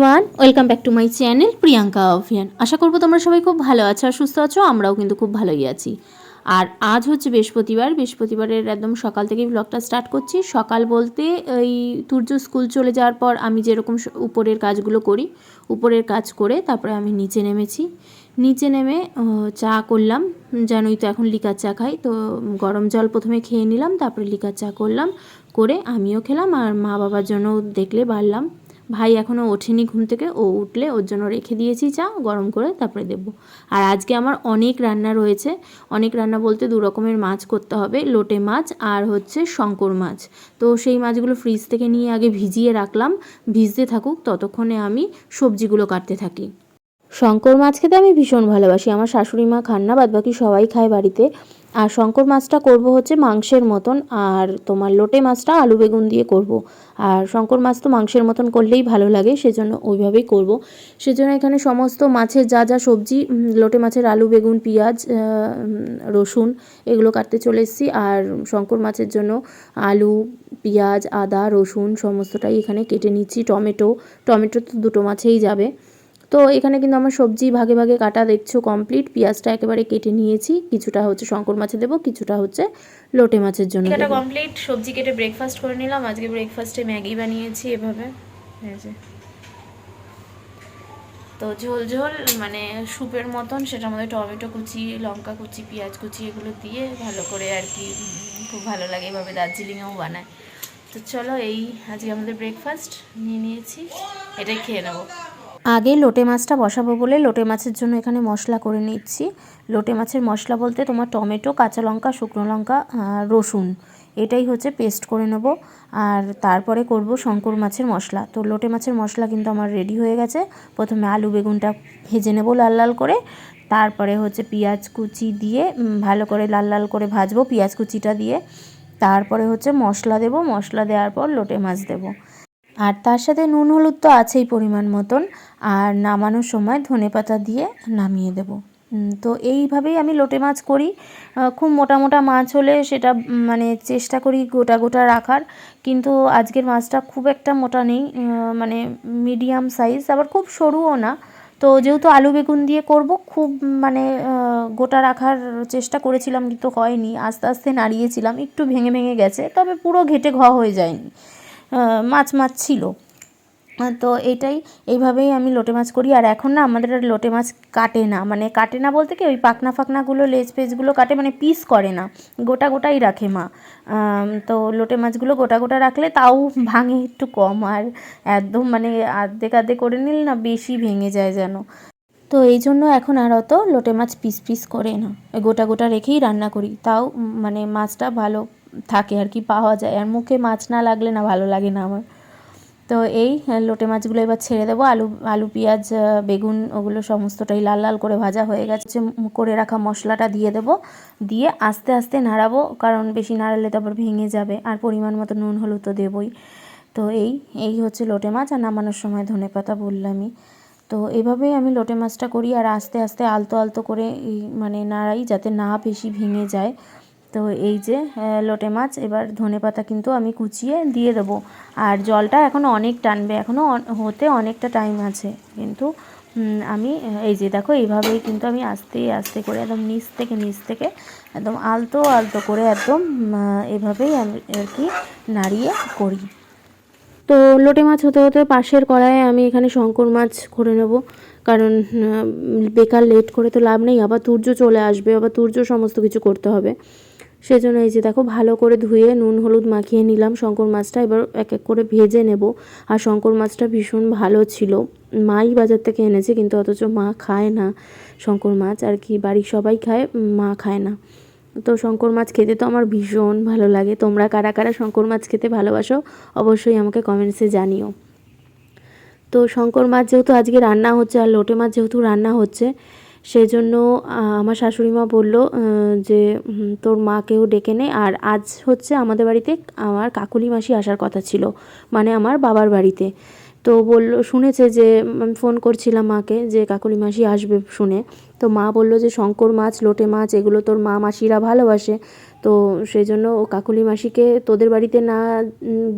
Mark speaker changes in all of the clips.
Speaker 1: Everyone welcome back to my channel Priyanka অভিয়ান আশা করব তোমরা সবাই খুব ভালো আছো আর সুস্থ আছো, আমরাও কিন্তু খুব ভালোই আছি। আর আজ হচ্ছে বৃহস্পতিবার, বৃহস্পতিবারের একদম সকাল থেকেই ব্লগটা স্টার্ট করছি। সকাল বলতে এই তুর্য স্কুল চলে যাওয়ার পর আমি যেরকম উপরের কাজগুলো করি, উপরের কাজ করে তারপরে আমি নিচে নেমেছি। নিচে নেমে চা করলাম, জানোই তো এখন লিকার চা খাই, তো গরম জল প্রথমে খেয়ে নিলাম, তারপরে লিকার চা করলাম, করে আমিও খেলাম, আর মা বাবার জন্য দেখলে বাড়লাম। ভাই এখনও ওঠেনি ঘুম থেকে। ও উঠলে ওর জন্য রেখে দিয়েছি চা, গরম করে তারপরে দেব। আর আজকে আমার অনেক রান্না রয়েছে। অনেক রান্না বলতে দু রকমের মাছ করতে হবে, লোটে মাছ আর হচ্ছে শঙ্কর মাছ। তো সেই মাছগুলো ফ্রিজ থেকে নিয়ে আগে ভিজিয়ে রাখলাম। ভিজতে থাকুক, ততক্ষণে আমি সবজিগুলো কাটতে থাকি। শঙ্কর মাছ খেতে আমি ভীষণ ভালোবাসি। আমার শাশুড়ি মা খান না বাদ বাকি সবাই খায় বাড়িতে। আর শঙ্কর মাছটা করব হচ্ছে মাংসের মতন, আর তোমার লোটে মাছটা আলু বেগুন দিয়ে করব। আর শঙ্কর মাছ তো মাংসের মতন করলেই ভালো লাগে, সেজন্য ওইভাবেই করব। সেজন্য এখানে সমস্ত মাছের যা যা সবজি লোটে মাছের আলু, বেগুন, পেঁয়াজ রসুন, এগুলো কাটতে চলে এসেছি। আর শঙ্কর মাছের জন্য আলু, পেঁয়াজ, আদা, রসুন, সমস্তটাই এখানে কেটে নিচ্ছি, টমেটো। টমেটো তো দুটো মাছেই যাবে। তো এখানে কিন্তু আমার সবজি ভাগে ভাগে কাটা দেখছ কমপ্লিট পেঁয়াজটা একেবারে কেটে নিয়েছি। কিছুটা হচ্ছে শঙ্কর মাছে দেবো কিছুটা হচ্ছে লোটে মাছের জন্য কাটা কমপ্লিট সবজি কেটে ব্রেকফাস্ট করে নিলাম। আজকে ব্রেকফাস্টে ম্যাগি বানিয়েছি এভাবে। তো ঝোল ঝোল মানে স্যুপের মতন সেটার মধ্যে টমেটো কুচি লঙ্কা কুচি পেঁয়াজ কুচি এগুলো দিয়ে ভালো করে আর কি খুব ভালো লাগে এভাবে দার্জিলিংয়েও বানায়। তো চলো এই আজকে আমাদের ব্রেকফাস্ট নিয়ে নিয়েছি। এটাই খেয়ে নেব। আগে লোটে মাছটা বসাবো বলে লোটে মাছের জন্য এখানে মশলা করে নিচ্ছি। লোটে মাছের মশলা বলতে তোমার টমেটো, কাঁচা লঙ্কা, শুকনো লঙ্কা রসুন, এটাই হচ্ছে পেস্ট করে নেব। আর তারপরে করব শঙ্কর মাছের মশলা। তো লোটে মাছের মশলা কিন্তু আমার রেডি হয়ে গেছে। প্রথমে আলু বেগুনটা ভেজে নেব লাল লাল করে। তারপরে হচ্ছে পেঁয়াজ কুচি দিয়ে ভালো করে লাল লাল করে ভাজবো পেঁয়াজ কুচিটা দিয়ে। তারপরে হচ্ছে মশলা দেব। মশলা দেওয়ার পর লোটে মাছ দেবো। আর তার সাথে নুন, হলুদ তো আছেই পরিমাণ মতন। আর নামানোর সময় ধনেপাতা দিয়ে নামিয়ে দেব। তো এইভাবেই আমি লোটে মাছ করি। খুব মোটা মোটা মাছ হলে সেটা মানে চেষ্টা করি গোটা গোটা রাখার। কিন্তু আজকের মাছটা খুব একটা মোটা নেই মানে মিডিয়াম সাইজ, আবার খুব সরুও না। তো যেহেতু আলু বেগুন দিয়ে করব, খুব মানে গোটা রাখার চেষ্টা করেছিলাম কিন্তু হয়নি। আস্তে আস্তে নাড়িয়েছিলাম, একটু ভেঙে ভেঙে গেছে, তবে পুরো ঘেটে ঘ হয়ে যায়নি। মাছ মাছ ছিল। তো এটাই, এইভাবেই আমি লোটে মাছ করি। আর এখন না, আমাদের আর লোটে মাছ কাটে না। মানে কাটে না বলতে কি, ওই পাখনা ফাকনাগুলো লেজ পেজগুলো কাটে মানে পিস করে না। গোটা গোটাই রাখে মা। তো লোটে মাছগুলো গোটা গোটা রাখলে তাও ভাঙে একটু কম। আর একদম মানে আর্ধেক আর্ধেক করে নিলে না বেশি ভেঙে যায় যেন। তো এই জন্য এখন আর অত লোটে মাছ পিস পিস করে না। গোটা গোটা রেখেই রান্না করি। তাও মানে মাছটা ভালো থাকে আর কি, পাওয়া যায়। আর মুখে মাছ না লাগলে না ভালো লাগে না আমার। তো এই লোটে মাছগুলো এবার ছেড়ে দেবো। আলু আলু, পেঁয়াজ বেগুন, ওগুলো সমস্তটাই লাল লাল করে ভাজা হয়ে গেছে। করে রাখা মশলাটা দিয়ে দেবো। দিয়ে আস্তে আস্তে নাড়াবো, কারণ বেশি নাড়ালে তারপর ভেঙে যাবে। আর পরিমাণ মতো নুন, হলুদ তো দেবই। তো এই এই হচ্ছে লোটে মাছ আর নামানোর সময় ধনেপাতা বললামই। তো এভাবেই আমি লোটে মাছটা করি আর আস্তে আস্তে আলতো আলতো করে মানে নাড়াই যাতে না বেশি ভেঙে যায়। তো এই যে লোটে মাছ, এবার ধনেপাতা কিন্তু আমি কুচিয়ে দিয়ে দেবো। আর জলটা এখনও অনেক টানবে এখনও হতে অনেকটা টাইম আছে। কিন্তু আমি, এই যে দেখো, এইভাবেই কিন্তু আমি আস্তে আস্তে করে একদম নিচ থেকে নিচ থেকে একদম আলতো আলতো করে একদম এভাবেই আমি আর কি নাড়িয়ে করি। তো লোটে মাছ হতে হতে পাশের কড়াইয়ে আমি এখানে শঙ্কর মাছ করে নেব। কারণ বেকার লেট করে তো লাভ নেই, আবার তুর্য চলে আসবে, আবার তুর্য সমস্ত কিছু করতে হবে। সেজন্য এই যে দেখো, ভালো করে ধুয়ে নুন, হলুদ মাখিয়ে নিলাম শঙ্কর মাছটা। এবার এক এক করে ভেজে নেব। আর শঙ্কর মাছটা ভীষণ ভালো ছিল। মাই বাজার থেকে এনেছে, কিন্তু অথচ মা খায় না শঙ্কর মাছ। আর কি, বাড়ির সবাই খায়, মা খায় না। তো শঙ্কর মাছ খেতে তো আমার ভীষণ ভালো লাগে। তোমরা কারা কারা শঙ্কর মাছ খেতে ভালোবাসো, অবশ্যই আমাকে কমেন্টসে জানিও। তো শঙ্কর মাছ যেহেতু আজকে রান্না হচ্ছে, আর লোটে মাছ যেহেতু রান্না হচ্ছে সেজন্য জন্য আমার শাশুড়ি মা বলল যে তোর মাকেও ডেকে নে। আর আজ হচ্ছে আমাদের বাড়িতে আমার কাকুলি মাসি আসার কথা ছিল মানে আমার বাবার বাড়িতে। তো বলল, শুনেছে যে, আমি ফোন করছিলাম মাকে যে, কাকুলি মাসি আসবে শুনে। তো মা বলল যে, শঙ্কর মাছ, লোটে মাছ, এগুলো তোর মা মাসিরা ভালোবাসে। তো সেই জন্য ও কাকুলি মাসিকে তোদের বাড়িতে না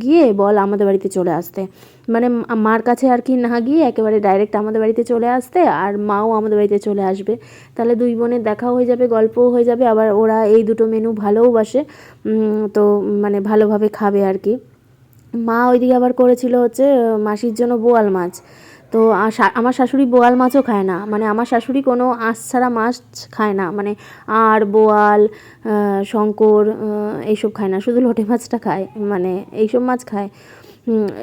Speaker 1: গিয়ে বল আমাদের বাড়িতে চলে আসতে। মানে মার কাছে আর কি না গিয়ে একেবারে ডাইরেক্ট আমাদের বাড়িতে চলে আসতে আর মাও আমাদের বাড়িতে চলে আসবে। তাহলে দুই বোনের দেখাও হয়ে যাবে, গল্পও হয়ে যাবে, আবার ওরা এই দুটো মেনু ভালোওবাসে তো মানে ভালোভাবে খাবে আর কি। মা ওইদিকে আবার করেছিল হচ্ছে মাসির জন্য বোয়াল মাছ। তো আমার শাশুড়ি বোয়াল মাছও খায় না। মানে আমার শাশুড়ি কোনো আঁশ ছাড়া মাছ খায় না। মানে আর বোয়াল শঙ্কর এইসব খায় না। শুধু লোটে মাছটা খায়। মানে এইসব মাছ খায়।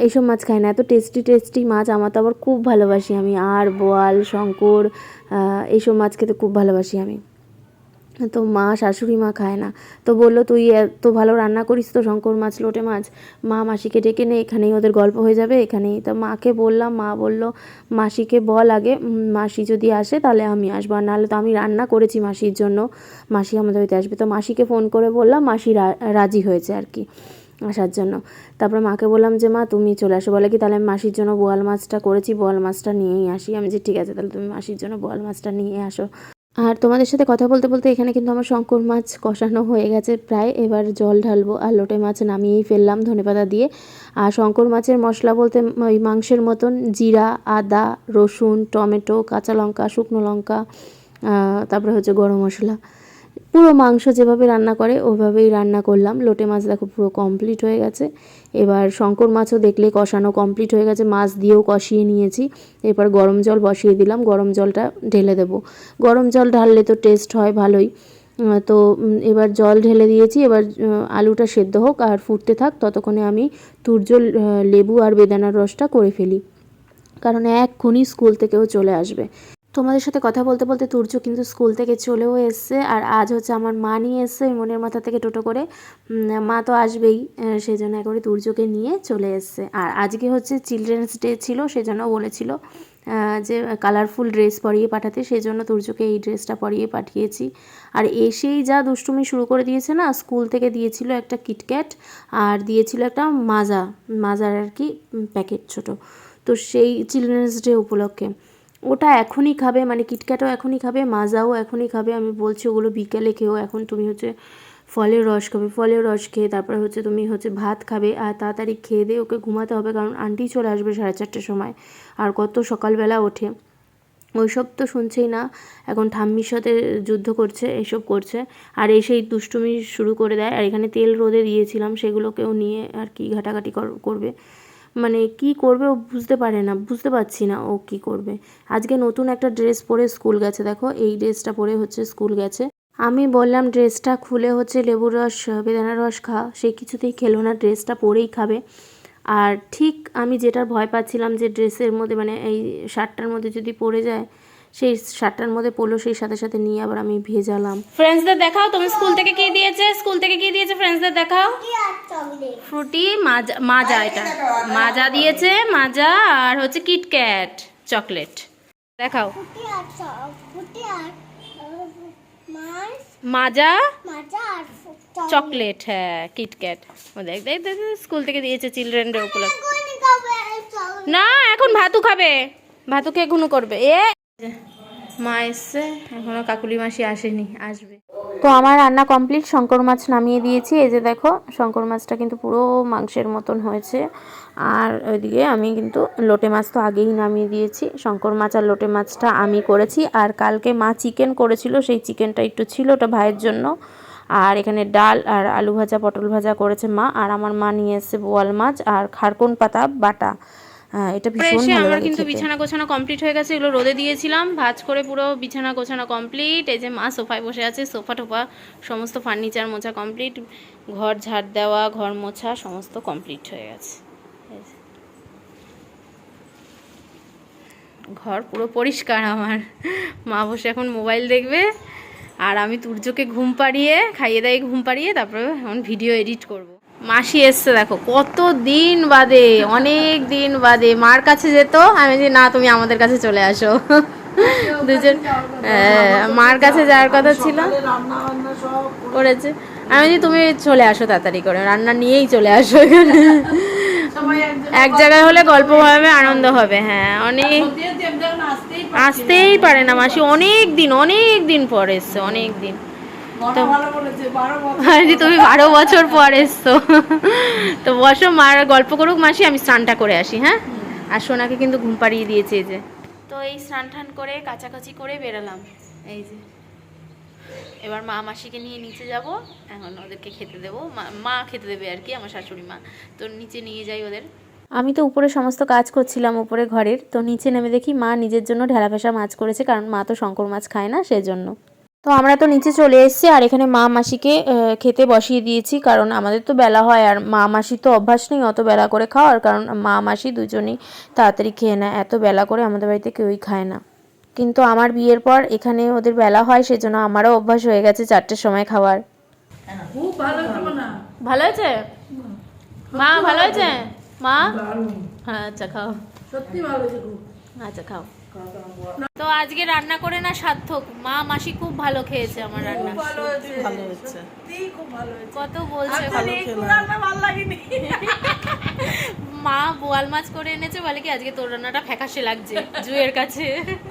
Speaker 1: এইসব মাছ খায় না। এত টেস্টি টেস্টি মাছ। আমার তো আবার খুব ভালোবাসি আমি। আর বোয়াল, শঙ্কর এইসব মাছ খেতে খুব ভালোবাসি আমি। তো মা, শাশুড়ি মা খায় না। তো বলল, তুই এত ভালো রান্না করিস তো, শঙ্কর মাছ, লোটে মাছ? মা মাসিকে ডেকে নে, এখানেই ওদের গল্প হয়ে যাবে, এখানেই। তো মাকে বললাম, মা বলল, মাসিকে বল আগে মাসি যদি আসে তাহলে আমি আসব, আর নাহলে তো আমি রান্না করেছি মাসির জন্য। মাসি আমাদের বাড়িতে আসবে। তো মাসিকে ফোন করে বললাম, মাসি রাজি হয়েছে আর কি আসার জন্য। তারপরে মাকে বললাম যে, মা, তুমি চলে আসো। বলে কি, তাহলে আমি মাসির জন্য বোয়াল মাছটা করেছি, বোয়াল মাছটা নিয়েই আসি। আমি যে, ঠিক আছে, তাহলে তুমি মাসির জন্য বোয়াল মাছটা নিয়ে আসো। আর তোমাদের সাথে কথা বলতে বলতে এখানে কিন্তু আমার শঙ্কর মাছ কষানো হয়ে গেছে। প্রায় এবার জল ঢালবো আর লোটে মাছ নামিয়েই ফেললাম ধনেপাতা দিয়ে। আর শঙ্কর মাছের মশলা বলতে ওই মাংসের মতন জিরা, আদা, রসুন, টমেটো, কাঁচা লঙ্কা, শুকনো লঙ্কা তারপরে হচ্ছে গরম মশলা। পুরো মাংস যেভাবে রান্না করে, ওইভাবেই রান্না করলাম। লোটে মাছ দেখো পুরো কমপ্লিট হয়ে গেছে। এবার শঙ্কর মাছও দেখলে কষানো কমপ্লিট হয়ে গেছে। মাছ দিয়েও কষিয়ে নিয়েছি। এরপর গরম জল বসিয়ে দিলাম। গরম জলটা ঢেলে দেবো। গরম জল ঢাললে তো টেস্ট হয় ভালোই। তো এবার জল ঢেলে দিয়েছি। এবার আলুটা সেদ্ধ হোক আর ফুটতে থাক, ততক্ষণে আমি তুর্য লেবু আর বেদানার রসটা করে ফেলি। কারণ এক্ষুনি স্কুল থেকেও চলে আসবে। তোমাদের সাথে কথা বলতে বলতে তুর্য কিন্তু স্কুল থেকে চলেও এসছে আর আজ হচ্ছে আমার মা নিয়ে এসছে মনের মাথা থেকে টোটো করে। মা তো আসবেই সেই জন্য একবারে তুর্যকে নিয়ে চলে এসছে। আর আজকে হচ্ছে চিলড্রেন্স ডে ছিল সেই জন্য বলেছিল যে কালারফুল ড্রেস পরিয়ে পাঠাতে সেই জন্য তুর্যকে এই ড্রেসটা পরিয়ে পাঠিয়েছি। আর এসেই যা দুষ্টুমি শুরু করে দিয়েছে না, স্কুল থেকে দিয়েছিল একটা কিটক্যাট আর দিয়েছিল একটা মাজা, মাজার আর কি প্যাকেট ছোট। তো সেই চিলড্রেন্স ডে উপলক্ষে। ওটা এখনই খাবে মানে কিটক্যাটও এখনই খাবে মাজাও এখনই খাবে। আমি বলছি ওগুলো বিকেলে খেয়েও, এখন তুমি হচ্ছে ফলের রস খাবে। ফলের রস খেয়ে তারপরে হচ্ছে তুমি হচ্ছে ভাত খাবে আর তাড়াতাড়ি খেয়ে দিয়ে ওকে ঘুমাতে হবে, কারণ আন্টি চলে আসবে সাড়ে চারটের সময়। আর কত সকালবেলা ওঠে। ওইসব তো শুনছেই না। এখন ঠাম্মির সাথে যুদ্ধ করছে, এসব করছে। আর এসেই দুষ্টুমি শুরু করে দেয়। আর এখানে তেল রোদে দিয়েছিলাম, সেগুলোকেও নিয়ে আর কি ঘাটাঘাটি কর- করবে। মানে কি করবে ও বুঝতে পারে না, বুঝতে পারছি না ও কি করবে। আজকে নতুন একটা ড্রেস পরে স্কুল গেছে, দেখো এই ড্রেসটা পরে হচ্ছে স্কুল গেছে। আমি বললাম, ড্রেসটা খুলে হচ্ছে লেবুর রস বেদানা রস খা। সে কিছুতেই খেলো না, ড্রেসটা পরেই খাবে। আর ঠিক আমি যেটা ভয় পাচ্ছিলাম যে ড্রেসের মধ্যে মানে এই শার্টটার মধ্যে যদি পড়ে যায় সেই শার্টটার মধ্যে পড়ল সেই সাথে সাথে নিয়ে আবার আমি ভেজালাম।
Speaker 2: ফ্রেন্ডসদের দেখাও তুমি স্কুল থেকে কি দিয়েছে? স্কুল থেকে কি দিয়েছে ফ্রেন্ডসদের দেখাও? ফ্রুটি মাজা মাজা এটা। মাজা দিয়েছে মাজা আর হচ্ছে কিটক্যাট চকলেট দেখাও। মাজা?
Speaker 3: মাজা আর ফু- চকলেট।
Speaker 2: হ্যাঁ কিটক্যাট ও দেখ দেখ দেখ স্কুল থেকে দিয়েছে চিলড্রেন ডে উপলক্ষে? না এখন ভাতু খাবে। ভাতু খেয়ে গুনো করবে। এ মা এসছে, এখনও কাকুলি মাসি আসেনি, আসবে।
Speaker 1: তো আমার রান্না কমপ্লিট শঙ্কর মাছ নামিয়ে দিয়েছি। এই যে দেখো, শঙ্কর মাছটা কিন্তু পুরো মাংসের মতন হয়েছে। আর ওইদিকে আমি কিন্তু লোটে মাছ তো আগেই নামিয়ে দিয়েছি। শঙ্কর মাছ আর লোটে মাছটা আমি করেছি। আর কালকে মা চিকেন করেছিল, সেই চিকেনটা একটু ছিল ওটা ভাইয়ের জন্য। আর এখানে ডাল আর আলু ভাজা, পটল ভাজা করেছে মা। আর আমার মা নিয়ে এসেছে বোয়াল মাছ আর খারকন পাতা, বাটা। এটা
Speaker 2: তারপরে
Speaker 1: ভীষণ
Speaker 2: আমার কিন্তু। বিছানা গোছানো কমপ্লিট হয়ে গেছে এগুলো রোদে দিয়েছিলাম ভাজ করে পুরো বিছানা গোছানো কমপ্লিট এই যে মা সোফায় বসে আছে সোফা টোফা সমস্ত ফার্নিচার মোছা কমপ্লিট ঘর ঝাড় দেওয়া ঘর মোছা সমস্ত কমপ্লিট হয়ে গেছে ঘর পুরো পরিষ্কার আমার মা বসে এখন মোবাইল দেখবে আর আমি তুর্যকে ঘুম পাড়িয়ে খাইয়ে দাইয়ে ঘুম পাড়িয়ে তারপরে এখন ভিডিও এডিট করব। মাসি এসছে দেখো কত দিন বাদে অনেক দিন বাদে। মার কাছে যেত আমি যে না তুমি আমাদের কাছে চলে আসো। দুজন হ্যাঁ, মার কাছে যাওয়ার কথা ছিল। করেছে। আমি যে তুমি চলে আসো তাড়াতাড়ি করে রান্না নিয়েই চলে আসো এখানে। এক জায়গায় হলে গল্প হবে আনন্দ হবে হ্যাঁ অনেক আসতেই পারে না মাসি অনেক দিন অনেক দিন পর এসছে অনেক দিন। তুমি বারো বছর পর এসছো। তো বসো মার গল্প করুক মাসি আমি স্নানটা করে আসি হ্যাঁ? আর সোনাকে কিন্তু ঘুম পাড়িয়ে দিয়েছে এই যে। তো এই স্নান টান করে কাছাকাছি করে বেরালাম এই যে। এবার মা মাসিকে নিয়ে নিচে যাব এখন ওদেরকে খেতে দেবো। মা- মা খেতে দেবে আর কি আমার শাশুড়ি মা। তো নিচে নিয়ে যাই ওদের। আমি তো উপরে সমস্ত কাজ করছিলাম উপরে ঘরের তো নিচে নেমে দেখি মা নিজের জন্য ঢেলা ফেসা মাছ করেছে কারণ মা তো শঙ্কর মাছ খায় না সেজন্য। তো আমরা তো নিচে চলে এসেছি আর এখানে মা মাসিকে খেতে বসিয়ে দিয়েছি কারণ আমাদের তো বেলা হয় আর মা মাসি তো অভ্যাস নেই অত বেলা করে খাওয়ার কারণ মা মাসি দুজনেই তাড়াতাড়ি খেয়ে নেয় এত বেলা করে আমাদের বাড়িতে কেউই খায় না। কিন্তু আমার বিয়ের পর এখানে ওদের বেলা হয় সেজন্য আমারও অভ্যাস হয়ে গেছে চারটের সময় খাওয়ার। ভালো হয়েছে মা ভালো হয়েছে মা? হ্যাঁ আচ্ছা খাও।
Speaker 4: সত্যি ভালো
Speaker 2: আচ্ছা খাও। তো আজকে রান্না করে না সার্থক। মা মাসি খুব ভালো খেয়েছে আমার রান্না।
Speaker 4: ভালো হয়েছে। ভালো হয়েছে। সত্যি খুব ভালো হয়েছে।
Speaker 2: কত বলছে
Speaker 4: ভালো ভালো লাগেনি।
Speaker 2: মা বোয়াল মাছ করে এনেছে বলে কি আজকে তোর রান্নাটা ফ্যাকাশে লাগছে জুয়ের কাছে?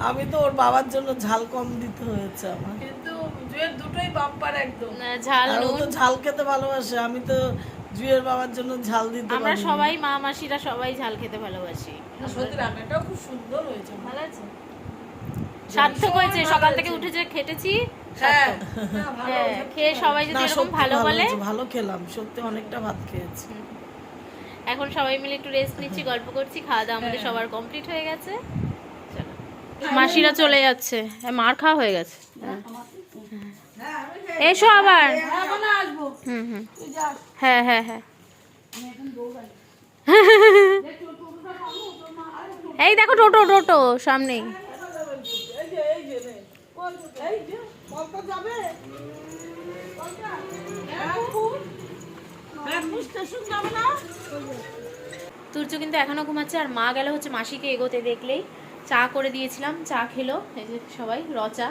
Speaker 4: আমি তো ওর বাবার জন্য ঝাল কম দিতে হয়েছে আমার। কিন্তু জুয়ের দুটোই বাম্পার একদম।
Speaker 2: ঝাল
Speaker 4: ও তো ঝাল খেতে ভালোবাসে। আমি তো জুয়ের বাবার জন্য ঝাল দিতে
Speaker 2: আমরা সবাই মা মাসিরা সবাই ঝাল খেতে ভালোবাসি।
Speaker 4: সত্যি রান্নাটাও খুব সুন্দর হয়েছে
Speaker 2: ভালো আছে। সার্থক হয়েছে সকাল থেকে উঠেছে খেটেছি
Speaker 4: হ্যাঁ।
Speaker 2: হ্যাঁ খেয়ে সবাই যদি এরকম ভালো বলে।
Speaker 4: ভালো খেলাম সত্যি অনেকটা ভাত খেয়েছি।
Speaker 2: এখন সবাই মিলে একটু রেস্ট নিচ্ছি গল্প করছি খাওয়া দাওয়া আমাদের সবার কমপ্লিট হয়ে গেছে। মাসিরা চলে যাচ্ছে। হ্যাঁ, মার খাওয়া হয়ে গেছে। হ্যাঁ। এসো আবার। হুম হুম। হ্যাঁ হ্যাঁ হ্যাঁ। এই দেখো টোটো টোটো সামনেই তুর্য কিন্তু এখনও ঘুমাচ্ছে, আর মা গেল হচ্ছে মাসিকে এগোতে দেখলেই। চা করে দিয়েছিলাম, চা খেলো, এই যে সবাই, র চা।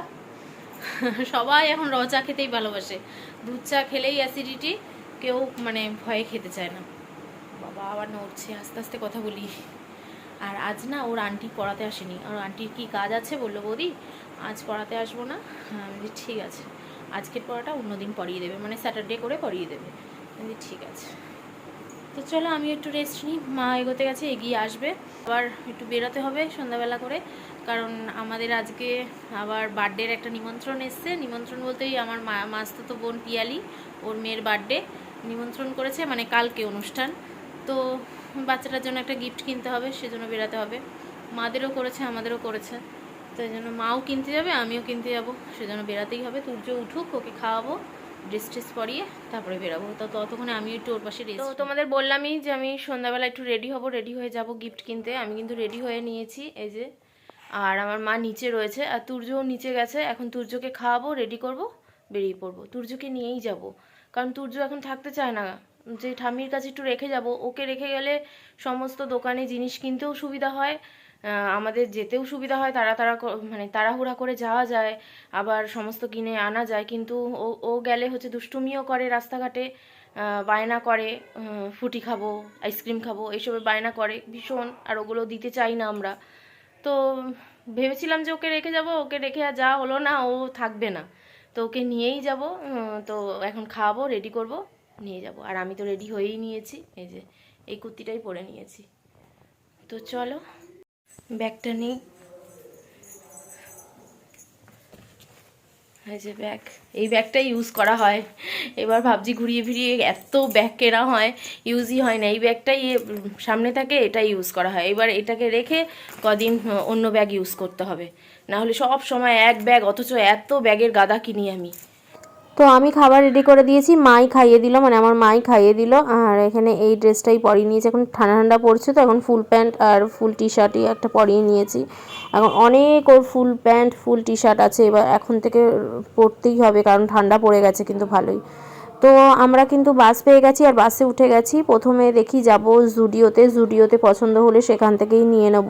Speaker 2: সবাই এখন র চা খেতেই ভালোবাসে। দুধ চা খেলেই অ্যাসিডিটি কেউ মানে ভয়ে খেতে চায় না। বাবা, আবার নড়ছে, আস্তে আস্তে কথা বলি। আর আজ না ওর আন্টি পড়াতে আসেনি। ওর আন্টির কি কাজ আছে বলল বৌদি? আজ পড়াতে আসব না। আমি ঠিক আছে। আজকের পড়াটা অন্যদিন পড়িয়ে দেবে। মানে স্যাটারডে করে পড়িয়ে দেবে। আমি ঠিক আছে। তো চলো আমি একটু রেস্ট নিই। মা এগোতে গেছে, এগিয়ে আসবে। আবার একটু বেরোতে হবে সন্ধ্যাবেলা করে। কারণ আমাদের আজকে আবার বার্থডের একটা নিমন্ত্রণ এসছে। নিমন্ত্রণ বলতেই আমার মা, মাস্তুতো বোন পিয়ালি, ওর মেয়ের বার্থডে নিমন্ত্রণ করেছে মানে কালকে অনুষ্ঠান। তো বাচ্চাটার জন্য একটা গিফট কিনতে হবে সেজন্য বেরাতে হবে। মাদেরও করেছে আমাদেরও করেছে। তো এই জন্য মাও কিনতে যাবে আমিও কিনতে যাব। সেজন্য বেরাতেই হবে। তুর্য উঠুক ওকে খাওয়াবো ড্রেস ট্রেস পরিয়ে তারপরে বেরাবো। তো ততক্ষণে আমি একটু ওর পাশে তো তোমাদের বললামই যে আমি সন্ধ্যাবেলা একটু রেডি হব রেডি হয়ে যাব গিফট কিনতে। আমি কিন্তু রেডি হয়ে নিয়েছি এই যে। আর আমার মা নিচে রয়েছে। আর তুর্যও নিচে গেছে। এখন তুর্যকে খাওয়াবো রেডি করব বেরিয়ে পড়ব। তুর্যকে নিয়েই যাব। কারণ তুর্য এখন থাকতে চায় না। যে ঠাম্মির কাছে একটু রেখে যাব, ওকে রেখে গেলে সমস্ত দোকানে জিনিস কিনতেও সুবিধা হয় আমাদের যেতেও সুবিধা হয়, তারা ক- মানে তাড়াহুড়া করে যাওয়া যায়, আবার সমস্ত কিনে আনা যায়, কিন্তু ও ও গেলে হচ্ছে দুষ্টুমিও করে রাস্তাঘাটে বায়না করে ফুটি খাব, আইসক্রিম খাব এইসবে বায়না করে, ভীষণ, আর ওগুলো দিতে চাই না আমরা। তো ভেবেছিলাম যে ওকে রেখে যাব, ওকে রেখে আর যা হলো না, ও থাকবে না। তো ওকে নিয়েই যাব তো এখন খাওয়াবো রেডি করব, নিয়ে যাব। আর আমি তো রেডি হয়েই নিয়েছি, এই যে, এই কুর্তিটাই পরে নিয়েছি। তো চলো, ব্যাগটা নিই। এই যে ব্যাগ, এই ব্যাগটাই ইউজ করা হয়। এবার ভাবছি ঘুরিয়ে ফিরিয়ে এত ব্যাগ কেনা হয় ইউজই হয় না। এই ব্যাগটাই সামনে থাকে, এটাই ইউজ করা হয়। এবার এটাকে রেখে কদিন, অন্য ব্যাগ ইউজ করতে হবে। না হলে সব সময় এক ব্যাগ, অথচ এত ব্যাগের গাদা কিনি আমি। তো আমি খাবার রেডি করে দিয়েছি, মাই খাইয়ে দিল মানে আমার মাই খাইয়ে দিল, আর এখানে এই ড্রেসটাই পরিয়ে নিয়েছি। এখন ঠান্ডা ঠান্ডা পড়ছে তো, এখন ফুল প্যান্ট আর ফুল টি শার্টই একটা পরিয়ে নিয়েছি। এখন অনেক ওর ফুল প্যান্ট, ফুল টি শার্ট আছে, এবার এখন থেকে পরতেই হবে, কারণ ঠান্ডা পড়ে গেছে কিন্তু ভালোই। তো আমরা কিন্তু বাস পেয়ে গেছি, আর বাসে উঠে গেছি। প্রথমে দেখি যাব জুডিওতে জুডিওতে পছন্দ হলে সেখান থেকেই নিয়ে নেব।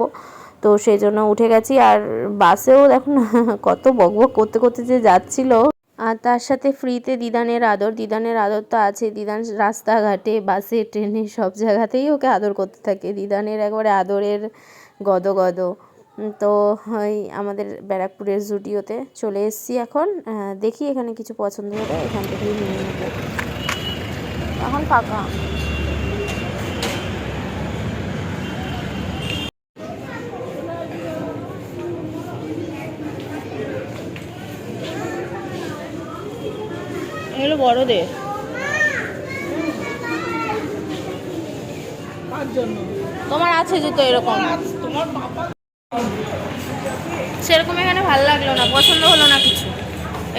Speaker 2: তো সেই জন্য উঠে গেছি আর বাসেও দেখুন কত বকবক করতে করতে যে যাচ্ছিল।
Speaker 1: আর তার সাথে ফ্রিতে দিদানের আদর দিদানের আদর তো আছে দিদান রাস্তাঘাটে, বাসে, ট্রেনে, সব জায়গাতেই ওকে আদর করতে থাকে। দিদানের একবারে আদরের গদ গদ তো ওই আমাদের ব্যারাকপুরের জুডিওতে চলে এসেছি এখন। দেখি এখানে কিছু পছন্দ হলে এখান থেকেই নিয়ে নেব। এখন ফাঁকা।
Speaker 2: বড়দের? তোমার আছে জুতো এরকম?
Speaker 4: আজ তোমার বাবা।
Speaker 2: সেরকম এখানে ভালো লাগল না পছন্দ হলো না কিছু।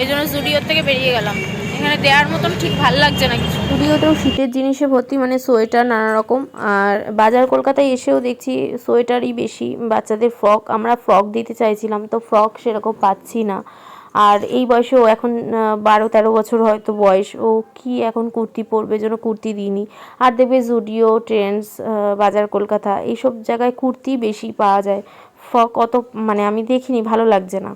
Speaker 2: এই জন্য স্টুডিওর থেকে বেরিয়ে গেলাম। এখানে দেওয়ার মতন ঠিক ভালো লাগছে না কিছু।
Speaker 1: স্টুডিওতেও শীতের জিনিসে ভর্তি মানে সোয়েটার নানা রকম। আর বাজার কলকাতায় এসেও দেখছি সোয়েটারই বেশি। বাচ্চাদের ফ্রক আমরা ফ্রক দিতে চাইছিলাম তো ফ্রক সেরকম পাচ্ছি না। আর এই বয়সেও এখন বারো তেরো বছর হয়তো বয়স, ও কি এখন কুর্তি পরবে যেন কুর্তি দিইনি। আর দেখবে জুডিও, ট্রেন্ডস বাজার কলকাতা, এইসব জায়গায় কুর্তি বেশি পাওয়া যায়। ফ, কত মানে আমি দেখিনি, ভালো লাগছে না।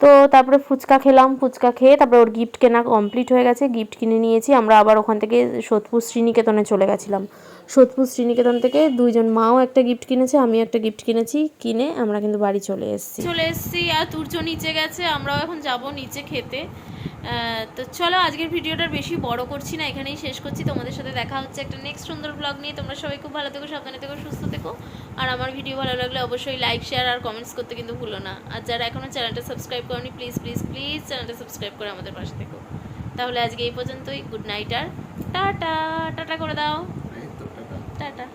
Speaker 1: তো তারপরে ফুচকা খেলাম, ফুচকা খেয়ে তারপরে ওর গিফট কেনা কমপ্লিট হয়ে গেছে গিফট কিনে নিয়েছি। আমরা আবার ওখান থেকে সোদপুর শ্রীনিকেতনে চলে গেছিলাম। সোদপুর শ্রীনিকেতন থেকে দুইজন মাও একটা গিফট কিনেছে, আমিও একটা গিফট কিনেছি, কিনে আমরা কিন্তু বাড়ি চলে এসেছি।
Speaker 2: চলে এসেছি আর তুর্য নিচে গেছে, আমরাও এখন যাব নিচে খেতে। তো চলো আজকের ভিডিওটা বেশি বড় করছি না এখানেই শেষ করছি। তোমাদের সাথে দেখা হচ্ছে একটা নেক্সট সুন্দর ব্লগ নিয়ে। তোমরা সবাই খুব ভালো থেকো সাবধানে থেকো সুস্থ থেকো। আর আমার ভিডিও ভালো লাগলে অবশ্যই লাইক শেয়ার আর কমেন্টস করতে কিন্তু ভুলো না। আর যারা এখনও চ্যানেলটা সাবস্ক্রাইব করনি প্লিজ প্লিজ প্লিজ চ্যানেলটা সাবস্ক্রাইব করে আমাদের পাশে থেকো। তাহলে আজকে এই পর্যন্তই। গুড নাইট আর টাটা টাটা করে দাও। টাটা।